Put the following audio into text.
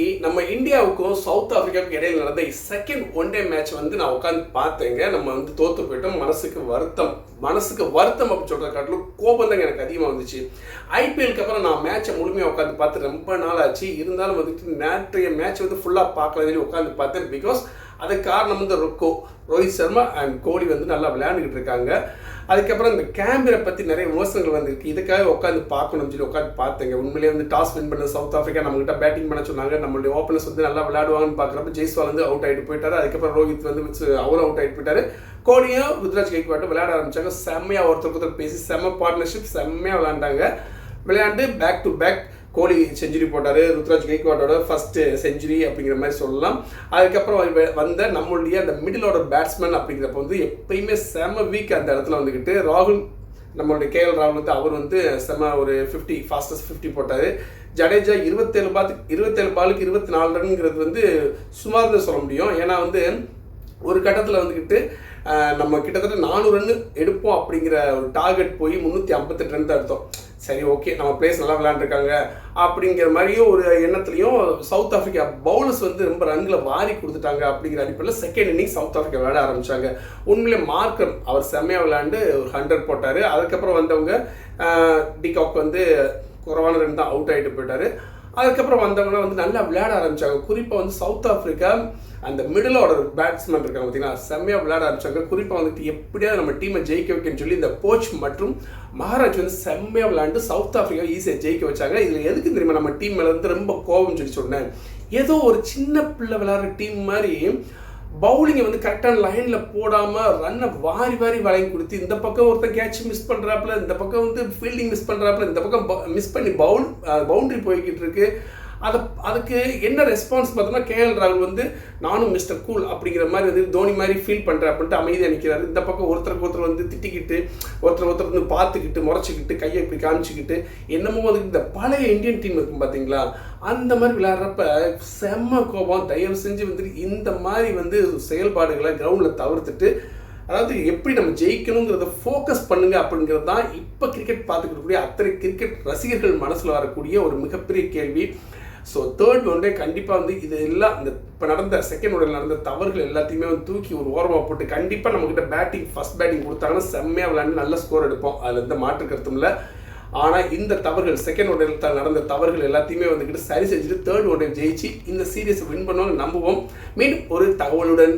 இன்னைக்கு நம்ம இந்தியாவுக்கும் சவுத் ஆப்பிரிக்காவுக்கும் இடையில் நடந்த செகண்ட் ஒன் டே மேட்ச் வந்து நான் உட்காந்து பார்த்தேங்க. நம்ம வந்து தோத்து போயிட்டோம். மனசுக்கு வருத்தம். மனசுக்கு வருத்தம் அப்படின்னு சொல்கிற காட்டிலும் கோபம் தாங்க எனக்கு அதிகமாக வந்துச்சு. ஐபிஎல்க்கு அப்புறம் நான் மேட்சை முழுமையாக உட்காந்து பார்த்து ரொம்ப நாள் ஆச்சு இருந்தாலும் வந்துட்டு நேற்றைய மேட்ச் வந்து ஃபுல்லாக பார்க்கல உட்காந்து பார்த்தேன். பிகாஸ் அதுக்கு காரணம் வந்து ரொக்கோ. ரோஹித் சர்மா அண்ட் கோலி வந்து நல்லா விளையாண்டுக்கிட்டு இருக்காங்க. அதுக்கப்புறம் இந்த கேமரை பற்றி நிறைய விமர்சனங்கள் வந்துருக்கு. இதுக்காக உட்காந்து பார்க்கணும்னு சொல்லி உட்காந்து பார்த்தேங்க. உண்மையிலேயே வந்து டாஸ் வின் பண்ண சவுத் ஆஃப்ரிக்கா நம்மகிட்ட பேட்டிங் பண்ண சொன்னாங்க. நம்மளுடைய ஓப்பனர்ஸ் வந்து நல்லா விளையாடுவாங்கன்னு பார்க்குறப்ப ஜெய்ஸ்வால் வந்து அவுட் ஆகிட்டு போயிட்டார். அதுக்கப்புறம் ரோஹித் வந்து வச்சு அவரும் அவுட் ஆகிட்டு போயிட்டார். கோலியும் ருத்ராஜ் கைக்வாட்டும் விளையாட ஆரம்பிச்சாங்க. செம்மையாக ஒருத்தருக்கு ஒருத்தர் பேசி செம்ம பார்ட்னர்ஷிப் செம்மையாக விளையாண்டாங்க. விளையாண்டு back to back Kohli century போட்டார் ருத்ராஜ் கெய்க்வாட்டோட ஃபஸ்ட்டு செஞ்சுரி அப்படிங்கிற மாதிரி சொல்லலாம். அதுக்கப்புறம் வந்த நம்மளுடைய அந்த மிடில் ஆர்டர் பேட்ஸ்மேன் அப்படிங்கிறப்ப வந்து எப்பயுமே செம வீக் அந்த இடத்துல வந்துக்கிட்டு ராகுல் நம்மளுடைய கேஎல் ராகுல் வந்து அவர் வந்து செம ஒரு ஃபிஃப்டி ஃபாஸ்டஸ்ட் ஃபிஃப்டி போட்டார். ஜடேஜா இருபத்தேழு பாத்துக்கு இருபத்தேழு பாலுக்கு இருபத்தி நாலு ரன்ங்கிறது வந்து சுமார்னு சொல்ல முடியும். ஏன்னா வந்து ஒரு கட்டத்தில் வந்துக்கிட்டு நம்ம கிட்டத்தட்ட நானூறு ரன் எடுப்போம் அப்படிங்கிற ஒரு டார்கெட் போய் முந்நூற்றி ஐம்பத்தெட்டு ரன் தான் எடுத்தோம். சரி ஓகே நம்ம பிளேஸ் நல்லா விளையாண்டுருக்காங்க அப்படிங்கிற மாதிரியும் ஒரு எண்ணத்துலையும் சவுத் ஆஃப்ரிக்கா பவுலர்ஸ் வந்து ரொம்ப ரன்களை வாரி கொடுத்துட்டாங்க அப்படிங்கிற அடிப்படையில் செகண்ட் இன்னிங் சவுத் ஆஃப்ரிக்கா விளையாட ஆரம்பிச்சாங்க. உண்மையிலே மார்க்கம் அவர் செம்மையாக விளையாண்டு ஒரு ஹண்ட்ரட் போட்டார். அதுக்கப்புறம் வந்தவங்க டிகாக் வந்து குறைவான ரன் தான் அவுட் ஆகிட்டு போயிட்டாரு. அதுக்கப்புறம் வந்தவங்க வந்து நல்லா விளையாட ஆரம்பித்தாங்க குறிப்பாக வந்து சவுத் ஆஃப்ரிக்கா அந்த மிடில் ஆர்டர் பேட்ஸ்மேன் இருக்காங்க பார்த்தீங்கன்னா செம்மையாக விளையாட ஆரம்பிச்சாங்க. குறிப்பாக வந்துட்டு எப்படியாவது நம்ம டீமை ஜெயிக்க வைக்கன்னு சொல்லி இந்த கோச் மற்றும் மகாராஜ் வந்து செம்மையாக விளையாண்டு சவுத் ஆஃப்ரிக்கா ஈஸியாக ஜெயிக்க வச்சாங்க. இதில் எதுக்கு தெரியுமா? நம்ம டீம் மேலே வந்து ரொம்ப கோபம் சொல்லி சொன்னேன். ஏதோ ஒரு சின்ன பிள்ளை விளையாடுற டீம் மாதிரி பவுலிங்கை வந்து கரெக்டான லைனில் போடாமல் ரன்னை வாரி வாரி வழங்கி கொடுத்து இந்த பக்கம் ஒருத்தன் கேட்ச் மிஸ் பண்ணுறாப்புல இந்த பக்கம் வந்து ஃபீல்டிங் மிஸ் பண்ணுறாப்புல இந்த பக்கம் மிஸ் பண்ணி பவுல் பவுண்டரி போய்கிட்டு இருக்குது அதை அதுக்கு என்ன ரெஸ்பான்ஸ் பார்த்தோம்னா கேஎல் ராகுல் வந்து நானும் மிஸ்டர் கூல் அப்படிங்கிற மாதிரி வந்து தோனி மாதிரி ஃபீல் பண்ணுறேன் அப்படின்ட்டு அமைதியாக நிற்கிறாரு இந்த பக்கம் ஒருத்தருக்கு ஒருத்தர் வந்து திட்டிக்கிட்டு ஒருத்தர் ஒருத்தர் வந்து பார்த்துக்கிட்டு முறைச்சிக்கிட்டு கையை இப்படி காமிச்சிக்கிட்டு என்னமோ அதுக்கு இந்த பழைய இந்தியன் டீம் இருக்கும் பார்த்தீங்களா? அந்த மாதிரி விளையாடுறப்ப செம்ம கோபம். தயவு செஞ்சு வந்துட்டு இந்த மாதிரி வந்து செயல்பாடுகளை கிரவுண்டில் தவிர்த்துட்டு அதாவது எப்படி நம்ம ஜெயிக்கணுங்கிறத ஃபோக்கஸ் பண்ணுங்க அப்படிங்கிறது தான் இப்போ கிரிக்கெட் பார்த்துக்கிட்டக்கூடிய அத்தனை கிரிக்கெட் ரசிகர்கள் மனசில் வரக்கூடிய ஒரு மிகப்பெரிய கேள்வி. ஸோ தேர்ட் ஒன்டே கண்டிப்பாக வந்து இது எல்லாம் இந்த இப்போ நடந்த செகண்ட் ஒன்றில் நடந்த தவறுகள் எல்லாத்தையுமே வந்து தூக்கி ஒரு ஓரமாக போட்டு கண்டிப்பாக நம்மக்கிட்ட பேட்டிங் ஃபர்ஸ்ட் பேட்டிங் கொடுத்தாங்கன்னா செம்மையாக விளையாண்டு நல்ல ஸ்கோர் எடுப்போம். அதில் எந்த மாற்று கருத்தும் இல்லை. ஆனால் இந்த தவறுகள் செகண்ட் ஒன்றில் நடந்த தவறுகள் எல்லாத்தையுமே வந்துக்கிட்டு சரி செஞ்சுட்டு தேர்ட் ஒன்றை ஜெயிச்சு இந்த சீரியஸை வின் பண்ணுவாங்க நம்புவோம். மீண்டும் ஒரு தகவலுடன்